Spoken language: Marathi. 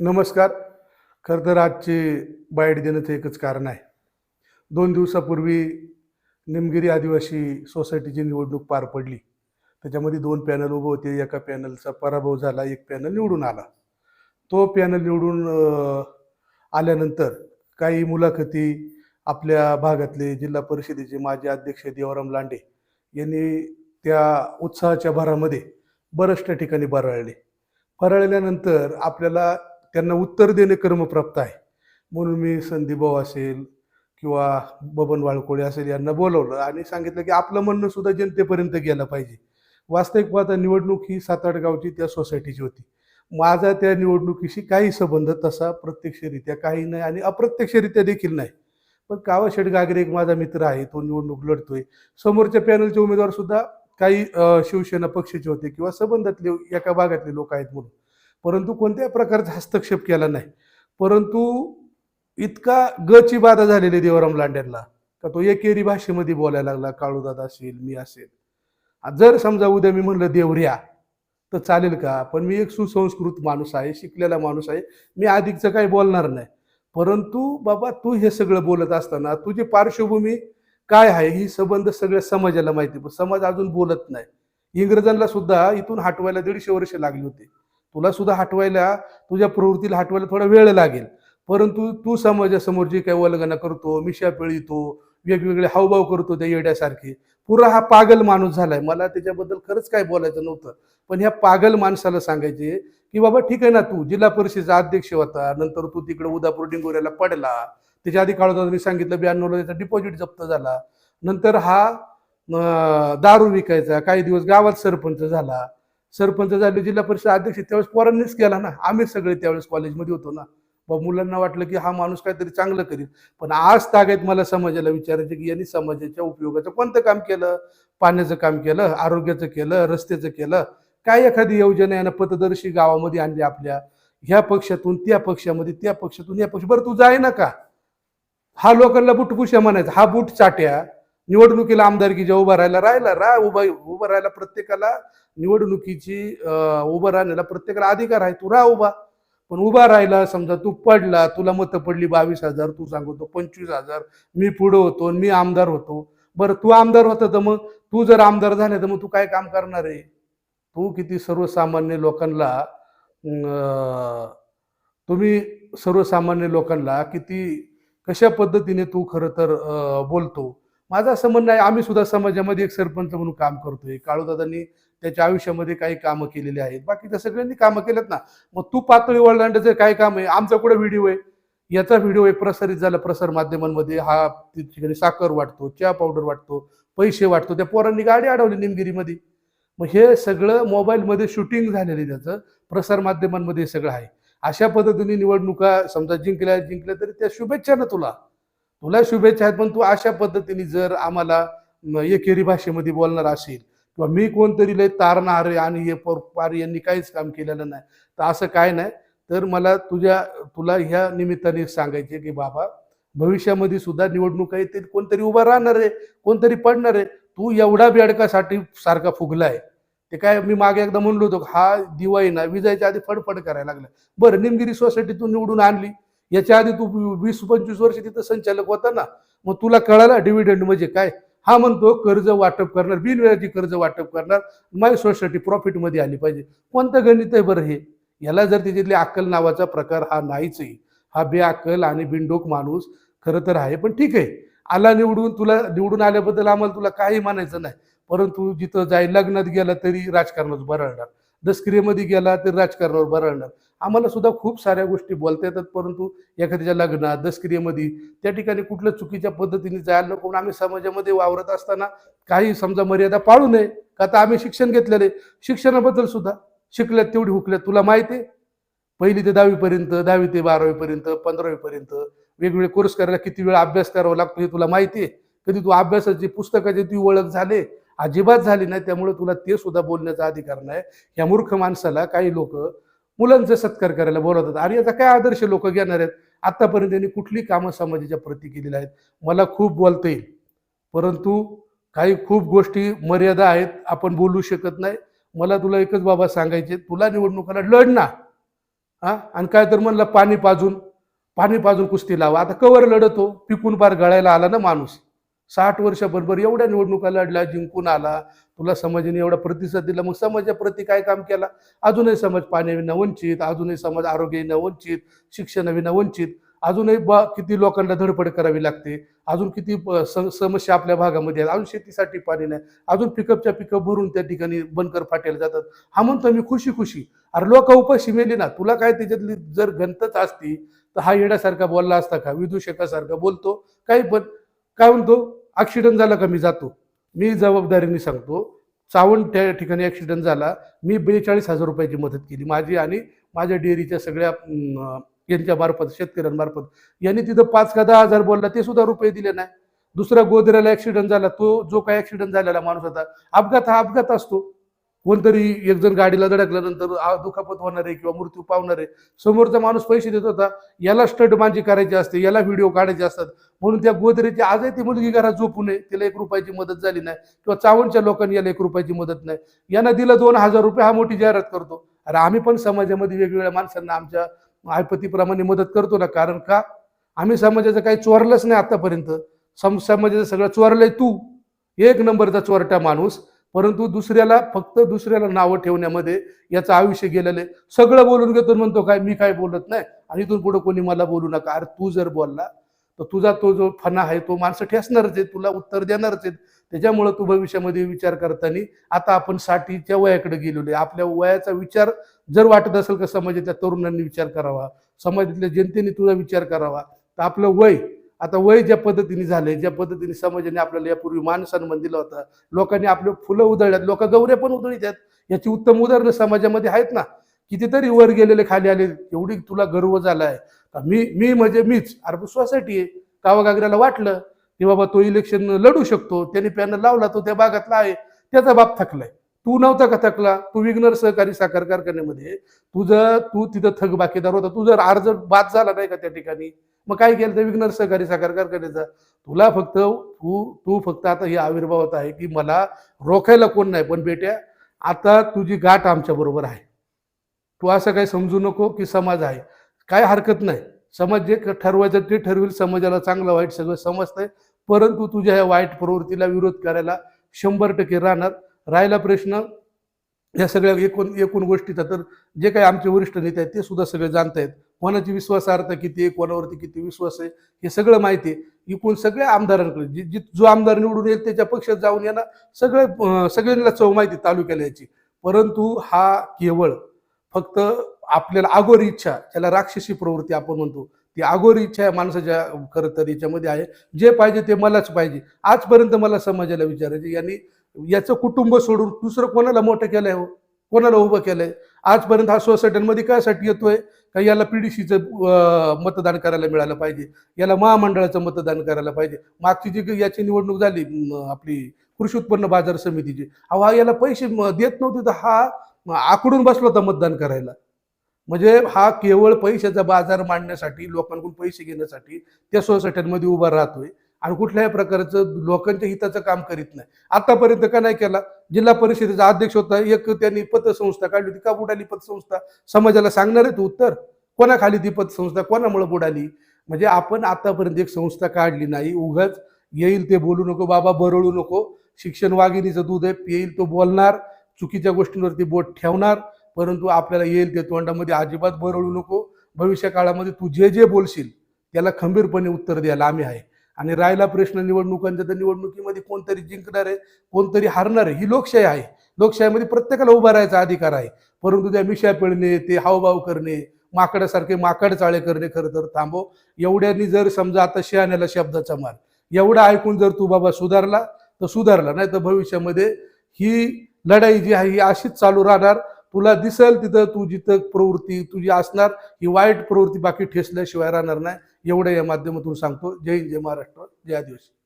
नमस्कार. खरं तर आजचे बाईट देण्याचं एकच कारण आहे. दोन दिवसापूर्वी निमगिरी आदिवासी सोसायटीची निवडणूक पार पडली. त्याच्यामध्ये दोन पॅनल उभे होते. एका पॅनलचा पराभव झाला एक पॅनल निवडून आला. तो पॅनल निवडून आल्यानंतर काही मुलाखती आपल्या भागातले जिल्हा परिषदेचे माजी अध्यक्ष देवराम लांडे यांनी त्या उत्साहाच्या भरामध्ये बऱ्याचशा ठिकाणी बरळले. बरळल्यानंतर आपल्याला त्यांना उत्तर देणे कर्मप्राप्त आहे. म्हणून मी संदीपभाऊ असेल किंवा बबन वाळकोळे असेल यांना बोलवलं आणि सांगितलं की आपलं म्हणणं सुद्धा जनतेपर्यंत गेलं पाहिजे. वास्तविक पाहता निवडणूक ही सात आठ गावची त्या सोसायटीची होती. माझा त्या निवडणुकीशी काही संबंध तसा प्रत्यक्षरित्या काही नाही आणि अप्रत्यक्षरित्या देखील नाही. पण कावाशेठ गागरे एक माझा मित्र आहे तो निवडणूक लढतोय. समोरच्या पॅनलचे उमेदवार सुद्धा काही शिवसेना पक्षाचे होते किंवा संबंधातले एका भागातले लोक आहेत म्हणून. परंतु कोणत्याही प्रकारचा हस्तक्षेप केला नाही. परंतु इतका गची बाधा झालेली देवराम लांड्यांना का तो एकेरी भाषेमध्ये बोलायला लागला काळूदादा असेल मी असेल. जर समजा उद्या मी म्हणलं देवऱ्या तर चालेल का? पण मी एक सुसंस्कृत माणूस आहे शिकलेला माणूस आहे मी अधिकचं काही बोलणार नाही. परंतु बाबा तू हे सगळं बोलत असताना तुझी पार्श्वभूमी काय आहे? ही संबंध सगळ्या समाजाला माहिती पण समाज अजून बोलत नाही. इंग्रजांना सुद्धा इथून हटवायला दीडशे वर्ष लागली होती. तुला सुद्धा हटवायला तुझ्या प्रवृत्तीला हटवायला थोडा वेळ लागेल. परंतु तू समाजासमोर जे काही वल्गना करतो मिशा पिळीतो वेगवेगळे हावभाव करतो त्या येड्यासारखे पुरा हा पागल माणूस झालाय. मला त्याच्याबद्दल खरंच काय बोलायचं नव्हतं. पण ह्या पागल माणसाला सांगायचे की बाबा ठीक आहे ना तू. जिल्हा परिषदेचा अध्यक्ष होता. नंतर तू तिकडे उदापूर डिंगोऱ्याला पडला. त्याच्या आधी काळोदानी मी सांगितलं ब्याण्णवला त्याचा डिपॉझिट जप्त झाला. नंतर हा दारू विकायचा. काही दिवस गावात सरपंच झाला. सरपंच झाले जिल्हा परिषद अध्यक्ष त्यावेळेस पोरांनीच केला ना. आम्ही सगळे त्यावेळेस कॉलेजमध्ये होतो ना. बा मुलांना वाटलं की हा माणूस काहीतरी चांगलं करील पण आज तागायत मला समाजाला विचारायचं की यांनी समाजाच्या उपयोगाचं कोणतं काम केलं? पाण्याचं काम केलं आरोग्याचं केलं रस्त्याचं केलं? काय एखादी योजना यानं पथदर्शी गावामध्ये आणली आपल्या? ह्या पक्षातून त्या पक्षामध्ये त्या पक्षातून या पक्ष बरं तू जाय ना का? हा लोकांना बुटपुश्या म्हणायचा. हा बुट चाट्या. निवडणुकीला आमदारकीच्या उभा राहायला राहिला रा उभा उभं राहायला प्रत्येकाला निवडणुकीची उभं राहण्याला प्रत्येकाला अधिकार आहे तू राहा उभा. पण उभा राहिला समजा तू पडला तुला मतं पडली बावीस हजार तू सांगतो पंचवीस हजार मी पुढं होतो आणि मी आमदार होतो. बरं तू आमदार होता तर मग तू जर आमदार झाले तर मग तू काय काम करणार आहे? तू किती सर्वसामान्य लोकांना तुम्ही सर्वसामान्य लोकांना किती कशा पद्धतीने तू खरं तर बोलतो? माझं असं म्हणणं आहे आम्ही सुद्धा समाजामध्ये एक सरपंच म्हणून काम करतोय. काळूदादांनी त्याच्या आयुष्यामध्ये काही कामं केलेली आहेत. बाकीच्या सगळ्यांनी कामं केलेत ना. मग तू पातळी वळलांडाचं काय काम आहे आमचा कुठे व्हिडिओ आहे? याचा व्हिडिओ एक प्रसारित झाला प्रसार माध्यमांमध्ये. हा त्या ठिकाणी साखर वाटतो चहा पावडर वाटतो पैसे वाटतो. त्या पोरांनी गाडी अडवली निमगिरीमध्ये. मग हे सगळं मोबाईलमध्ये शूटिंग झालेलं आहे त्याचं. प्रसार माध्यमांमध्ये हे सगळं आहे. अशा पद्धतीने निवडणुका समजा जिंकल्या जिंकल्या तरी त्या शुभेच्छा ना तुला. तुला शुभेच्छा आहेत पण तू अशा पद्धतीने जर आम्हाला एकेरी भाषेमध्ये बोलणार असेल किंवा मी कोणतरी लय तारणार आहे आणि हे पार यांनी काहीच काम केलेलं नाही तर असं काय नाही. तर मला तुझ्या तुला ह्या निमित्ताने सांगायचे की बाबा भविष्यामध्ये सुद्धा निवडणुका येतील कोणतरी उभा राहणार आहे कोणतरी पडणार आहे. तू एवढा बेडकासाठी सारखा फुगलाय. ते काय मी मागे एकदा म्हणलो होतो हा दिवाळी ना विजायच्या आधी फडफड करायला लागला. बरं निमगिरी सोसायटीतून निवडून आणली. याच्या आधी तू वीस पंचवीस वर्ष तिथं संचालक होता ना मग तुला कळाला डिव्हिडंड म्हणजे काय? हा म्हणतो कर्ज वाटप करणार बिनव्याजी कर्ज वाटप करणार माय सोसायटी प्रॉफिटमध्ये आली पाहिजे. कोणतं गणित आहे बरं हे? याला जर त्याच्यातली अक्कल नावाचा प्रकार हा नाहीच आहे. हा बेअक्कल आणि बिनडोक माणूस खरं तर आहे पण ठीक आहे. आला निवडून तुला निवडून आल्याबद्दल आम्हाला तुला काही म्हणायचं नाही. परंतु जिथं जाय लग्नात गेला तरी राजकारणात बरळणार दसक्रियेमध्ये गेला तर राजकारणावर बरळणार आम्हाला सुद्धा खूप साऱ्या गोष्टी बोलता येतात परंतु एखाद्याच्या लग्नात दसक्रियेमध्ये त्या ठिकाणी कुठल्या चुकीच्या पद्धतीने जायला नको आम्ही समाजामध्ये वावरत असताना काही समजा मर्यादा पाळू नये. का आता आम्ही शिक्षण घेतलेले शिक्षणाबद्दल सुद्धा शिकल्यात तेवढी हुकल्यात. तुला माहिती आहे? पहिली ते दहावीपर्यंत दहावी ते बारावीपर्यंत पंधरावीपर्यंत वेगवेगळे कोर्स करायला किती वेळ अभ्यास करावा लागतो हे तुला माहिती आहे. कधी तू अभ्यासाची पुस्तकाची ती ओळख झाले अजिबात झाली नाही त्यामुळे तुला ते सुद्धा बोलण्याचा अधिकार नाही. या मूर्ख माणसाला काही लोक मुलांचा सत्कार करायला बोलवतात. आणि याचा काय आदर्श लोक घेणार आहेत? आतापर्यंत त्यांनी कुठली कामं समाजाच्या प्रती केलेली आहेत? मला खूप बोलता येईल. परंतु काही खूप गोष्टी मर्यादा आहेत आपण बोलू शकत नाही. मला तुला एकच बाबा सांगायचे तुला निवडणुकाला लढ ना. हा? आणि काय तर म्हणलं पाणी पाजून पाणी पाजून कुस्ती लावा. आता कवर लढतो पिकून पार गळायला आला ना माणूस. साठ वर्षाबरोबर एवढ्या निवडणुका लढल्या जिंकून आला. तुला समाजाने एवढा प्रतिसाद दिला. मग समाजाप्रती काय काम केला? अजूनही समाज पाण्याविना वंचित अजूनही समाज आरोग्याविना वंचित शिक्षणाविना वंचित अजूनही बा किती लोकांना धडपड करावी लागते अजून किती समस्या आपल्या भागामध्ये आहेत अजून शेतीसाठी पाणी नाही अजून पिकअपच्या पिकअप भरून त्या ठिकाणी बनकर फाटेला जातात. हा म्हणतो मी खुशी खुशी अरे लोक उपाशी मेली ना तुला काय त्याच्यातली जर घंतच असती तर हा येण्यासारखा बोलला असता का? विदूषकासारखा बोलतो काही पण. काय म्हणतो? ॲक्सिडेंट झाला का मी जातो? मी जबाबदारीने सांगतो चावण त्या ठिकाणी ॲक्सिडेंट झाला मी बेचाळीस हजार रुपयाची मदत केली. माझी आणि माझ्या डेअरीच्या सगळ्या अं, यांच्या मार्फत शेतकऱ्यांमार्फत. यांनी तिथं पाच का दहा हजार बोलला ते सुद्धा रुपये दिले नाही. दुसरा गोदऱ्याला ॲक्सिडेंट झाला तो जो काय ॲक्सिडेंट झालेला माणूस होता अपघात हा अपघात असतो. कोणतरी एक जण गाडीला धडकल्यानंतर दुखापत होणार आहे किंवा मृत्यू पावणार आहे. समोरचा माणूस पैसे देत होता. याला स्टंट करायची असते याला व्हिडिओ काढायचे असतात. म्हणून त्या गोदरेची आजही ती मुलगी घरात झोपू नये तिला एक रुपयाची मदत झाली नाही किंवा चावणच्या लोकांनी याला एक रुपयाची मदत नाही. यांना दिलं दोन हजार रुपये हा मोठी जाहिरात करतो. अरे आम्ही पण समाजामध्ये वेगवेगळ्या माणसांना आमच्या आयपतीप्रमाणे मदत करतो ना. कारण का? आम्ही समाजाचं काही चोरलंच नाही आतापर्यंत. सम समाजाचं सगळं चोरलंय तू. एक नंबरचा चोरटा माणूस. परंतु दुसऱ्याला फक्त दुसऱ्याला नावं ठेवण्यामध्ये याचं आयुष्य गेलेलं आहे. सगळं बोलून घेतो म्हणतो काय मी काय बोलत नाही? आणि इथून पुढे कोणी मला बोलू नका. अरे तू जर बोलला तर तुझा तो जो फणा आहे तो माणसं ठेसणारच आहे तुला उत्तर देणारच आहेत. त्याच्यामुळं तू भविष्यामध्ये विचार करताना आता आपण साठीच्या वयाकडे गेलेलो आहे. आपल्या वयाचा विचार जर वाटत असेल का समाजातल्या तरुणांनी विचार करावा समाजातल्या जनतेने तुझा विचार करावा तर आपलं वय आता वय ज्या पद्धतीने झालंय ज्या पद्धतीने समाजाने आपल्याला यापूर्वी मान सन्मान दिला होता लोकांनी आपले फुलं उधळल्यात लोक गौऱ्या पण उधळीत आहेत. याची उत्तम उदाहरणं समाजामध्ये आहेत ना? कितीतरी वर गेलेले खाली आले एवढी तुला गर्व झालाय. मी मी म्हणजे मीच. अरे सोसायटी आहे. कावागागऱ्याला वाटलं की बाबा तो इलेक्शन लढू शकतो. त्याने पॅनल लावला तो त्या भागातला आहे. त्याचा बाप थकलाय. तू नव्हता का थकला? तू विघ्नर सहकारी साखर कारखान्यामध्ये. तुझं तू तिथं थकबाकीदार होता तू जर अर्ज बाद झाला नाही का त्या ठिकाणी? मग काय केलं तर विघ्नर सहकारी साखर कारखान्याचा? तुला फक्त तू तू फक्त आता हे आविर्भावात आहे की मला रोखायला कोण नाही पण बेट्या आता तुझी गाठ आमच्या बरोबर आहे. तू असं काही समजू नको की समाज आहे. काय हरकत नाही. समाज जे ठरवायचं ते ठरवेल समाजाला चांगलं वाईट सगळं समजतंय. परंतु तुझ्या ह्या वाईट प्रवृत्तीला विरोध करायला शंभर टक्के राहणार. राहिला प्रश्न या सगळ्या एकूण एकूण गोष्टीचा. तर जे काही आमचे वरिष्ठ नेते आहेत ते सुद्धा सगळे जाणतायत. कोणाची विश्वासार्हता किती आहे कोणावरती किती विश्वास आहे हे सगळं माहिती आहे. एकूण सगळ्या आमदारांकडे जी जी जो आमदार निवडून येईल त्याच्या पक्षात जाऊन यांना सगळे सगळ्यांना चव माहिती तालुक्याला याची. परंतु हा केवळ फक्त आपल्याला अगोरी इच्छा त्याला राक्षसी प्रवृत्ती आपण म्हणतो ती अगोरी इच्छा या माणसाच्या खरं तर याच्यामध्ये आहे. जे पाहिजे ते मलाच पाहिजे. आजपर्यंत मला समाजाला विचारायचे यांनी याचं कुटुंब सोडून दुसरं कोणाला मोठं केलंय हो? कोणाला उभं केलंय? आजपर्यंत हा सोसायट्यांमध्ये कायसाठी येतोय? का याला पीडीसीचं मतदान करायला मिळालं पाहिजे? याला महामंडळाचं मतदान करायला पाहिजे? मागची जी याची निवडणूक झाली आपली कृषी उत्पन्न बाजार समितीची अहो हा याला पैसे देत नव्हते तर हा आकडून बसला होता मतदान करायला. म्हणजे हा केवळ पैशाचा बाजार मांडण्यासाठी लोकांकडून पैसे घेण्यासाठी त्या सोसायट्यांमध्ये उभा राहतोय. आणि कुठल्याही प्रकारचं लोकांच्या हिताचं काम करीत नाही. आतापर्यंत का नाही केला? जिल्हा परिषदेचा अध्यक्ष होता एक त्यांनी पतसंस्था काढली होती. का बुडाली पतसंस्था? समाजाला सांगणार आहे तू उत्तर. कोणाखाली ती पतसंस्था? कोणामुळे बुडाली? म्हणजे आपण आतापर्यंत एक संस्था काढली नाही. उगाच येईल ते बोलू नको बाबा बरळू नको. शिक्षण वाघिणीचं दूध आहे येईल तो बोलणार. चुकीच्या गोष्टींवरती बोट ठेवणार. परंतु आपल्याला येईल ते तोंडामध्ये अजिबात बरळू नको. भविष्य काळामध्ये तू जे जे बोलशील त्याला खंबीरपणे उत्तर द्यायला आम्ही आहे. आणि राहिला प्रश्न निवडणुकांचा तर निवडणुकीमध्ये कोणतरी जिंकणार आहे कोणतरी हरणार आहे ही लोकशाही आहे. लोकशाहीमध्ये प्रत्येकाला उभा राहायचा अधिकार आहे. परंतु त्या मिशा पिळणे ते हावभाव करणे माकडासारखे माकड चाळे करणे खरं तर थांबव. एवढ्यांनी जर समजा आता शहाण्याला शब्दाचा मार एवढं ऐकून जर तू बाबा सुधारला तर सुधारला. नाही तर भविष्यामध्ये ही लढाई जी आहे ही अशीच चालू राहणार. तुला दिसेल तिथं तू जिथं प्रवृत्ती तुझी असणार ही वाईट प्रवृत्ती बाकी ठेसल्याशिवाय राहणार नाही. एवढं या माध्यमातून सांगतो. जय हिंद जय महाराष्ट्र. जय आदिवासी.